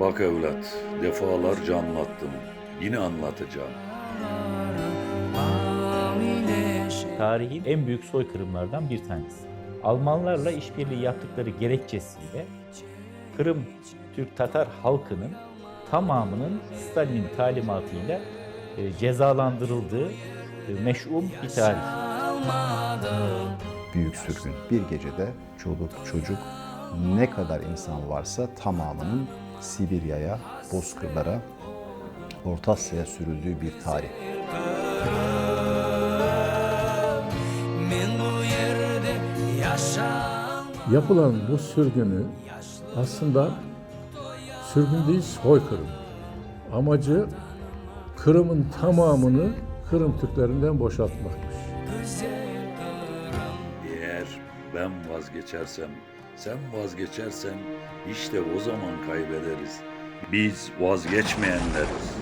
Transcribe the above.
Bak evlat, defalarca anlattım. Yine anlatacağım. Tarihin en büyük soykırımlardan bir tanesi. Almanlarla işbirliği yaptıkları gerekçesiyle Kırım Türk Tatar halkının tamamının Stalin'in talimatıyla e, cezalandırıldığı e, meş'um bir tarih. Büyük sürgün. Bir gecede çoluk, çocuk, ne kadar insan varsa tamamının Sibirya'ya, Bozkırlara, Orta Asya'ya sürüldüğü bir tarih. Yapılan bu sürgünü aslında sürgün değil soykırım. Amacı Kırım'ın tamamını Kırım Türklerinden boşaltmakmış. Eğer ben vazgeçersem, sen vazgeçersen işte o zaman kaybederiz. Biz vazgeçmeyenleriz.